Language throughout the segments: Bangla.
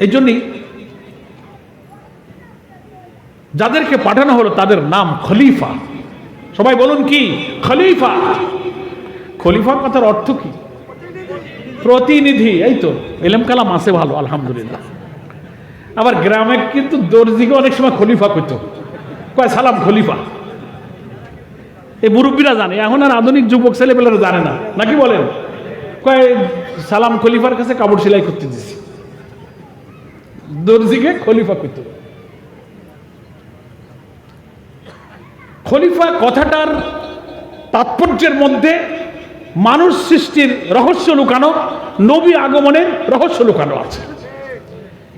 এই জন্যই যাদেরকে পাঠানো হলো তাদের নাম খলিফা। সবাই বলুন কি? খলিফা। খলিফা কথার অর্থ কি? প্রতিনিধি, এই তো, এলেম কালাম আছে ভালো, আলহামদুলিল্লাহ। আবার গ্রামে কিন্তু দর্জিকে অনেক সময় খলিফা করতো কয়, সালাম খলিফা। এই মুরব্বীরা জানে, এখন আর আধুনিক যুবক ছেলেপেলেরা জানে না। নাকি বলেন? কয়, সালাম খলিফার কাছে কাপড় সেলাই করতে দিছি। দর্জিকে খলিফা করতে খলিফা কথাটার তাৎপর্যের মধ্যে মানুষ সৃষ্টির রহস্য লুকানো, নবী আগমনের রহস্য লুকানো আছে।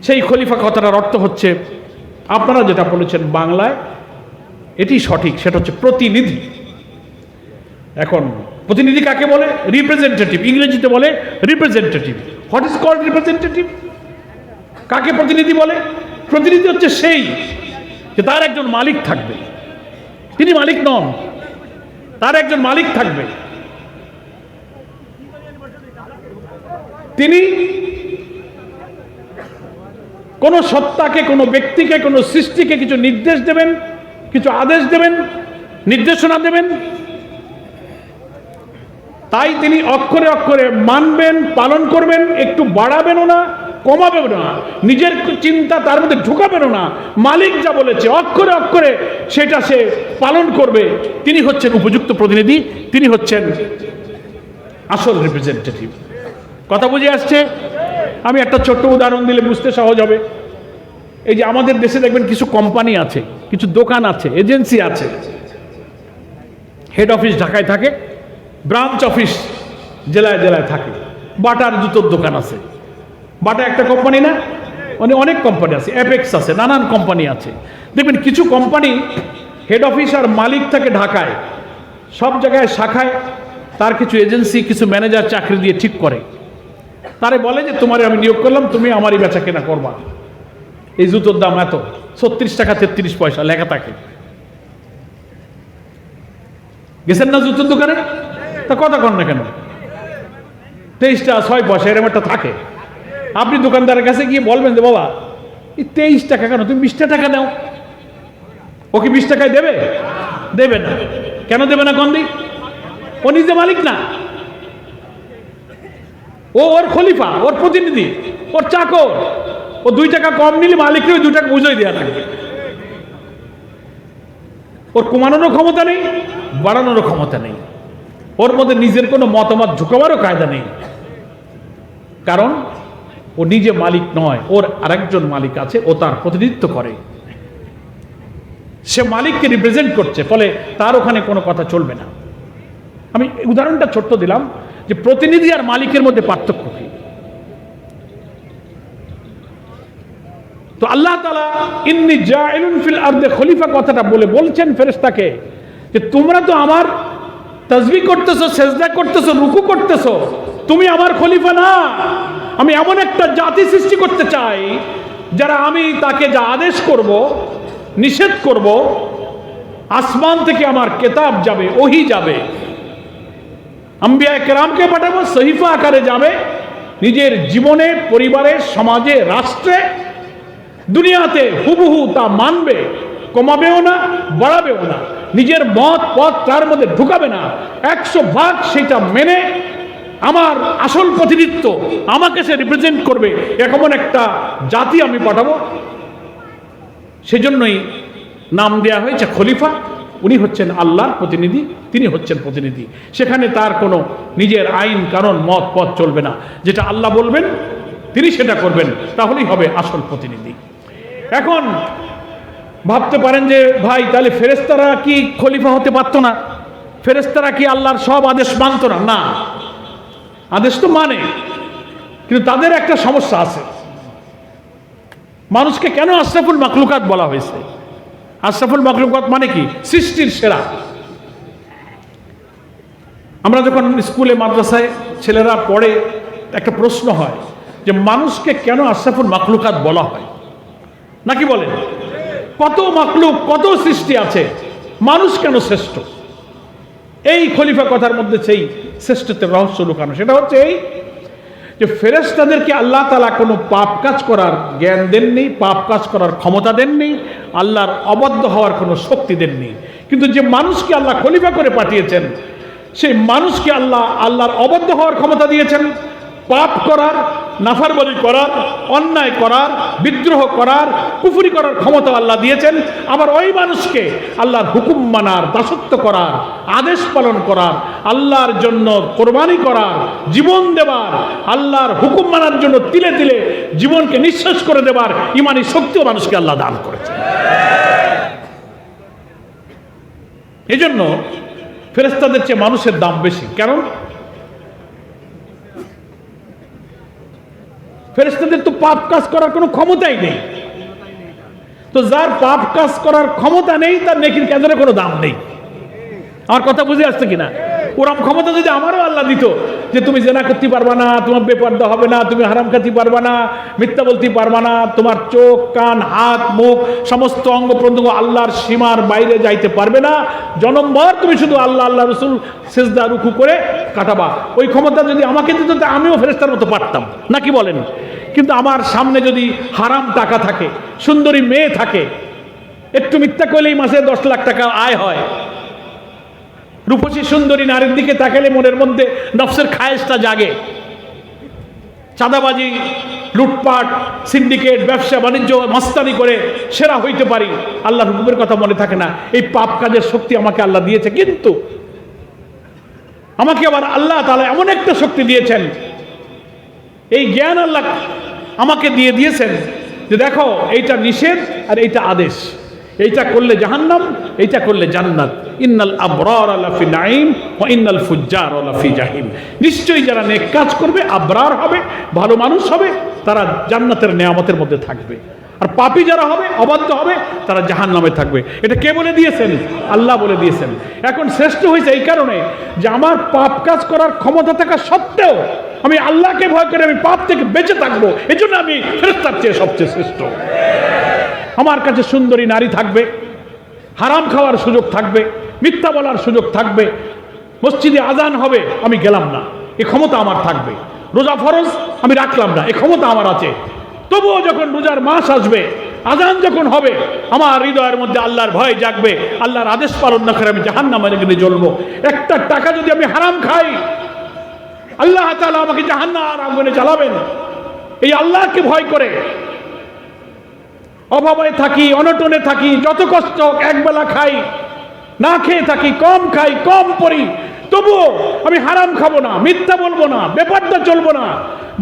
সেই খলিফা কথাটার অর্থ হচ্ছে, আপনারা যেটা বলেছেন বাংলায়, এটি সঠিক, সেটা হচ্ছে প্রতিনিধি। এখন, প্রতিনিধি কাকে বলে? রিপ্রেজেন্টেটিভ ইংরেজিতে বলে representative what is called representative কাকে প্রতিনিধি বলে? প্রতিনিধি হচ্ছে সেই যে তার একজন মালিক থাকবে। তিনি মালিক নন, তার একজন মালিক থাকবে। তিনি কোন সত্তাকে, কোনো ব্যক্তিকে, কোনো সৃষ্টিকে কিছু নির্দেশ দেবেন, কিছু আদেশ দেবেন, নির্দেশনা দেবেন। তাই তিনি অক্ষরে অক্ষরে মানবেন, পালন করবেন, একটু বাড়াবেনও না। কমাবেন না। নিজের চিন্তা তার মধ্যে ঢুকাবেনও না। মালিক যা বলেছে, অক্ষরে অক্ষরে সেটা সে পালন করবে। তিনি হচ্ছেন উপযুক্ত প্রতিনিধি, তিনি হচ্ছেন আসল রিপ্রেজেন্টেটিভ কথা বুঝে আসছে? আমি একটা ছোট্ট উদাহরণ দিলে বুঝতে সহজ হবে। এই যে আমাদের দেশে দেখবেন কিছু কোম্পানি আছে, কিছু দোকান আছে এজেন্সি আছে। হেড অফিস ঢাকায় থাকে ব্রাঞ্চ অফিস জেলায় জেলায় থাকে। বাটার জুতোর দোকান আছে। বাটা একটা কোম্পানি না মানে অনেক কোম্পানি আছে অ্যাপেক্স আছে, নানান কোম্পানি আছে। দেখবেন কিছু কোম্পানি হেড অফিস আর মালিক থাকে ঢাকায়, সব জায়গায় শাখায় তার কিছু এজেন্সি কিছু ম্যানেজার চাকরি দিয়ে ঠিক করে। তারে বলে যে, তোমারে আমি নিয়োগ করলাম, তুমি আমারই বেচা কেনা করবা। এই জুতোর দাম এত, ছত্রিশ টাকা তেত্রিশ পয়সা লেখা থাকে। গেছেন না জুতোর দোকানে? তা কথা কর না কেন? তেইশটা ছয় পয়সা এরকম একটা থাকে। আপনি দোকানদারের কাছে গিয়ে বলবেন যে, বাবা, এই তেইশ টাকা কেন? তুমি বিশটা টাকা নাও ও কি বিশ টাকায় দেবে? দেবে না। কেন দেবে না কন্দি? ও নিজে মালিক না। ও ওর খলিফা, ওর প্রতিনিধি, ওর চাকর। ও দুই টাকা কম নিলে মালিককে ওই দুই টাকা বুঝাই দেওয়া লাগবে ওর কমানোরও ক্ষমতা নেই, বাড়ানোরও ক্ষমতা নেই। ওর মধ্যে নিজের কোনো মতামত ঝুঁকাবারও কায়দা নেই। কারণ ও নিজে মালিক নয়, ওর আরেকজন মালিক আছে, ও তার প্রতিনিধিত্ব করে। সে মালিককে রিপ্রেজেন্ট করছে, ফলে তার ওখানে কোনো কথা চলবে না। আমি উদাহরণটা ছোট্ট দিলাম যে প্রতিনিধি আর মালিকের মধ্যে পার্থক্য কি? তো আল্লাহ তালা ইন্নি জাইলুন ফিল আর্দে, খলিফা কথাটা বলে বলছেন ফেরেস্তাকে যে, তোমরা তো আমার তাজবি করতেছো, সেজদা করতেছো, রুকু করতেছো, তুমি আমার খলিফা না। আমি এমন একটা জাতি সৃষ্টি করতে চাই, যারা আমি তাকে যা আদেশ করব, নিষেধ করব, আসমান থেকে আমার কেতাব যাবে, ওহি যাবে। আম্বিয়া কেরামকে পাঠাবো সহিফা আকারে যাবে, নিজের জীবনে, পরিবারে, সমাজে, রাষ্ট্রে, দুনিয়াতে হুবহু তা মানবে, কমাবেও না, বাড়াবেও না। নিজের মত পথ তার মধ্যে ঢুকাবে না। একশো ভাগ সেটা মেনে আমার আসল প্রতিনিধিত্ব আমাকে সে রিপ্রেজেন্ট করবে এমন একটা জাতি আমি পাঠাবো। সেজন্যই নাম দেয়া হয়েছে খলিফা, উনি হচ্ছেন আল্লাহর প্রতিনিধি, তিনি হচ্ছেন প্রতিনিধি। সেখানে তার কোনো নিজের আইন, কারণ, মত, পথ চলবে না। যেটা আল্লাহ বলবেন, তিনি সেটা করবেন। তাহলেই হবে আসল প্রতিনিধি। এখন ভাবতে পারেন যে, ভাই, তাহলে ফেরেস্তারা কি খলিফা হতে পারতো না? ফেরেস্তারা কি আল্লাহর সব আদেশ মানত না? না। আদেশ তো মানে কিন্তু তাদের একটা সমস্যা আছে। মানুষকে কেন আশরাফুল মাকলুকাত বলা হয়েছে? আশরাফুল মাকলুকাত মানে কি? সৃষ্টির সেরা। আমরা যখন স্কুলে, মাদ্রাসায় ছেলেরা পড়ে, একটা প্রশ্ন হয় যে মানুষকে কেন আশরাফুল মাকলুকাত বলা হয়? নাকি বলেন? কত মাকলুক কত সৃষ্টি আছে? মানুষ কেন শ্রেষ্ঠ? এই খলিফা কথার মধ্যে সেই শ্রেষ্ঠত্বের রহস্য লুকানো। সেটা হচ্ছে এই যে ফেরেশতাদেরকে আল্লাহ তালা কোনো পাপ কাজ করার জ্ঞান দেননি, পাপ কাজ করার ক্ষমতা দেননি, আল্লাহর অবদ্ধ হওয়ার কোনো শক্তি দেননি। কিন্তু যে মানুষকে আল্লাহ খলিফা করে পাঠিয়েছেন, সেই মানুষকে আল্লাহ, আল্লাহর অবদ্ধ হওয়ার ক্ষমতা দিয়েছেন, পাপ করার নাফারবাজি করার, অন্যায় করার, বিদ্রোহ করার, কুফুরি করার ক্ষমতা আল্লাহ দিয়েছেন। আবার ওই মানুষকে আল্লাহর হুকুম মানার, দাসত্ব করার, আদেশ পালন করার, আল্লাহর জন্য কোরবানি করার, জীবন দেবার, আল্লাহর হুকুম মানার জন্য তিলে তিলে জীবনকে নিঃশ্বাস করে দেবার ইমানি শক্তিও মানুষকে আল্লাহ দান করেছে এজন্য ফেরেস্তাদের চেয়ে মানুষের দাম বেশি। কারণ ফেরেস্তাদের তো পাপ কাজ করার কোনো ক্ষমতাই নেই। তো যার পাপ কাজ করার ক্ষমতা নেই, তার নেকির কেন্দ্রে কোনো দাম নেই। আমার কথা বুঝে আসছে কিনা? ওরম ক্ষমতা যদি আমারও আল্লাহ দিত যে তুমি জেনা করতে পারবা না, তোমার বেপর্দা হবে না, তুমি হারাম খাতে পারবা না, মিথ্যা বলতে পারবা না, তোমার চোখ, কান, হাত, মুখ, সমস্ত অঙ্গ প্রত্যঙ্গ আল্লাহর সীমার বাইরে যাইতে পারবে না। জনমভর তুমি শুধু আল্লাহ আল্লাহ রসুল সেজদা, রুকু করে কাটাবা। ওই ক্ষমতা যদি আমাকে দিত আমিও ফেরেস্তার মতো পারতাম। নাকি বলেন? কিন্তু আমার সামনে যদি হারাম টাকা থাকে, সুন্দরী মেয়ে থাকে, একটু মিথ্যা করলেই মাসে দশ লাখ টাকা আয় হয়। রূপসী সুন্দরী নারীর দিকে তাকালে মনের মধ্যে নফসের খায়েশটা জাগে। চাঁদাবাজি, লুটপাট, সিন্ডিকেট, ব্যবসা, বাণিজ্য, মাস্তানি করে সেরা হইতে পারি। আল্লাহ হুকুমের কথা মনে থাকে না। এই পাপ কাজের শক্তি আমাকে আল্লাহ দিয়েছে, কিন্তু আমাকে আবার আল্লাহ তাহলে এমন একটা শক্তি দিয়েছেন। এই জ্ঞান আল্লাহ আমাকে দিয়ে দিয়েছেন যে দেখো, এইটা নিষেধ আর এইটা আদেশ। এইটা করলে জাহান্নাম, এইটা করলে জান্নাত। ইন্নাল আবরার আলাফি নাইম ও ইন্নাল ফুজ্জার আলাফি জাহিম। নিশ্চয়ই যারা নেক কাজ করবে, আবরার হবে, ভালো মানুষ হবে, তারা জান্নাতের নেয়ামতের মধ্যে থাকবে। আর পাপী যারা হবে, অবাধ্য হবে, তারা জাহান নামে থাকবে। এটা কে বলে দিয়েছেন? আল্লাহ বলে দিয়েছেন। এখন শ্রেষ্ঠ হয়েছে এই কারণে যে আমার পাপ কাজ করার ক্ষমতা থাকা সত্ত্বেও আমি আল্লাহকে ভয় করে আমি পাপ থেকে বেঁচে থাকব, এজন্য আমি ফেরস্তার চেয়ে সবচেয়ে শ্রেষ্ঠ। আমার কাছে সুন্দরী নারী থাকবে, হারাম খাওয়ার সুযোগ থাকবে, মিথ্যা বলার সুযোগ থাকবে, মসজিদে আজান হবে, আমি গেলাম না। এ ক্ষমতা আমার থাকবে। রোজা ফরজ, আমি রাখলাম না। এ ক্ষমতা আমার আছে। তবুও যখন রোজার মাস আসবে, আজান যখন হবে, আমার হৃদয়ের মধ্যে আল্লাহর ভয় জাগবে, আল্লাহর আদেশ পালন না করে আমি জাহান নামের এখানে জ্বলবো। একটা টাকা যদি আমি হারাম খাই আল্লাহ তালা আমাকে জাহান্নার আগুনে চালাবেন এই আল্লাহকে ভয় করে। অভাবে থাকি, অনটনে থাকি, যত কষ্ট একবেলা খাই, না খেয়ে থাকি, কম খাই, কম পড়ি তবুও আমি হারাম খাব না, মিথ্যা বলব না ব্যাপারটা চলবো না।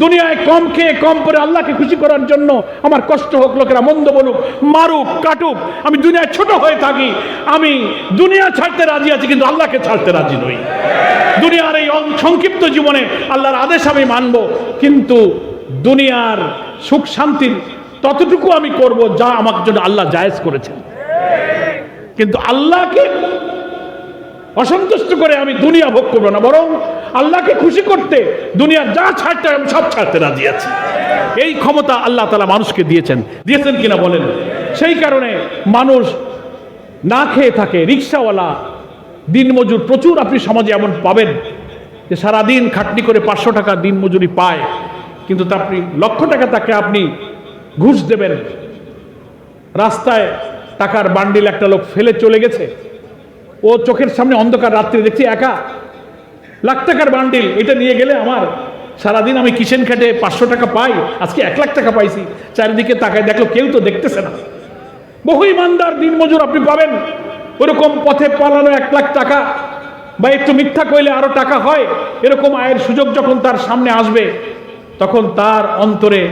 দুনিয়ায় কম খেয়ে কম পরে আল্লাহকে খুশি করার জন্য আমার কষ্ট হোক, লোকেরা মন্দ বলুক, মারুক, কাটুক, আমি দুনিয়ায় ছোট হয়ে থাকি, আমি দুনিয়া ছাড়তে রাজি আছি, কিন্তু আল্লাহকে ছাড়তে রাজি নই। দুনিয়ার এই সংক্ষিপ্ত জীবনে আল্লাহর আদেশ আমি মানব, কিন্তু দুনিয়ার সুখ শান্তির ততটুকু আমি করব যা আমার জন্য আল্লাহ জায়েজ করেছেন। কিন্তু আল্লাহকে অসন্তুষ্ট করে আমি দুনিয়া ভোগ করব না, বরং আল্লাহকে খুশি করতে দুনিয়ার যা ছাড়তে আমি সব ছাড়তে রাজি আছি। এই ক্ষমতা আল্লাহ তালা মানুষকে দিয়েছেন। দিয়েছেন কিনা বলেন? সেই কারণে মানুষ না খেয়ে থাকে, রিক্সাওয়ালা, দিনমজুর, প্রচুর আপনি সমাজে এমন পাবেন যে সারাদিন খাটনি করে পাঁচশো টাকা দিন মজুরি পায়, কিন্তু তা আপনি লক্ষ টাকা তাকে আপনি ঘুষ দেবেন। রাস্তায় টাকার বান্ডিল একটা লোক ফেলে চলে গেছে। ও চোখের সামনে অন্ধকার রাত্রে, দেখছি একা। লাখ টাকার বান্ডিল, এটা নিয়ে গেলে আমার সারাদিন আমি কিচেন খেটে পাঁচশো টাকা পাই, আজকে এক লাখ টাকা পাইছি। চারিদিকে তাকায় দেখল কেউ তো দেখতেছে না। বহু ইমানদার দিনমজুর আপনি পাবেন। ওরকম পথে পালানো এক লাখ টাকা বা একটু মিথ্যা কইলে আরও টাকা হয়, এরকম আয়ের সুযোগ যখন তার সামনে আসবে, তখন তার অন্তরে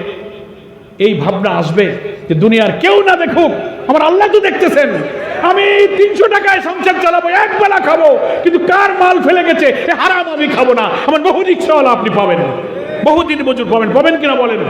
এই ভাবনা আসবে যে দুনিয়ার কেউ না দেখুক। আমার আল্লাহ তো দেখতেছেন। আমি তিনশো টাকায় সংসার চালাবো, এক বেলা খাব, কিন্তু কার মাল ফেলে গেছে হারাম আমি খাব না। আমার বহু রিক্সাওয়ালা আপনি পাবেন। বহুদিন প্রচুর পাবেন পাবেন কিনা বলেন?